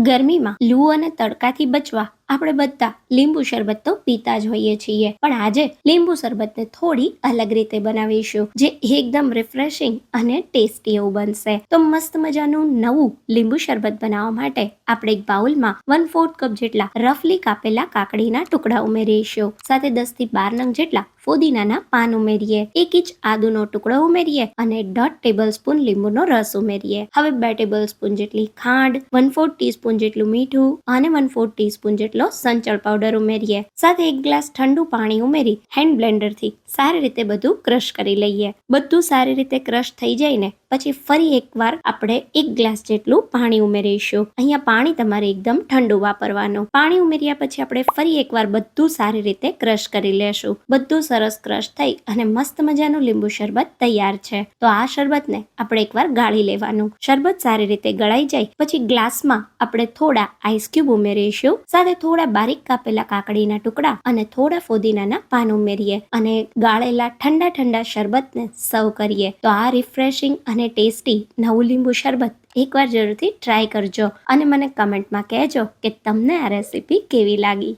ગરમીમાં લૂ અને તડકાથી બચવા આપણે બધા લીંબુ શરબત તો પીતા જ હોઈએ છીએ. પણ આજે લીંબુ શરબતને થોડી અલગ રીતે બનાવીશું, જે એકદમ રિફ્રેશિંગ અને ટેસ્ટી એવું બનશે. તો મસ્ત મજાનું નવું લીંબુ શરબત બનાવવા માટે આપણે એક બાઉલમાં વન ફોર્થ કપ જેટલા રફલી કાપેલા કાકડીના ટુકડા ઉમેરીશું. સાથે દસથી બાર નંગ જેટલા ફુદીનાના પાન ઉમેરીએ, એક ઇંચ આદુનો ટુકડો ઉમેરીએ અને દોઢ ટેબલ સ્પૂન લીંબુનો રસ ઉમેરીએ. હવે બે ટેબલ સ્પૂન જેટલી ખાંડ વન ફોર્થ ટીસ્પૂન જેટલું મીઠું અને વન ફોર્થ ટીસ્પૂન જેટલો સંચળ પાવડર ઉમેરીએ. સાથે એક ગ્લાસ ઠંડુ પાણી ઉમેરી હેન્ડ બ્લેન્ડરથી સારી રીતે બધું ક્રશ કરી લઈએ. બધું સારી રીતે ક્રશ થઈ જાય ને પછી ફરી એકવાર આપણે એક ગ્લાસ જેટલું પાણી ઉમેરીશું. અહીંયા પાણી તમારે એકદમ ઠંડુ વાપરવાનું. પાણી ઉમેર્યા પછી આપણે ફરી એકવાર બધું સારી રીતે ક્રશ કરી લેશું. બધું સરસ ક્રશ થઈ અને મસ્ત મજાનું લીંબુ શરબત તૈયાર છે. તો આ શરબતને આપણે એકવાર ગાળી લેવાનું. શરબત સારી રીતે ગળાઈ જાય પછી ગ્લાસમાં આપણે થોડા આઈસ ક્યુબ ઉમેરીશું. સાથે થોડા બારીક કાપેલા કાકડીના ટુકડા અને થોડા ફોદીનાના પાન ઉમેરીએ અને ગાળેલા ઠંડા ઠંડા શરબતને સર્વ કરીએ. તો આ રિફ્રેશિંગ અને ટેસ્ટી નવું લીંબુ શરબત એકવાર જરૂરથી ટ્રાય કરજો અને મને કમેન્ટમાં કહેજો કે તમને આ રેસીપી કેવી લાગી.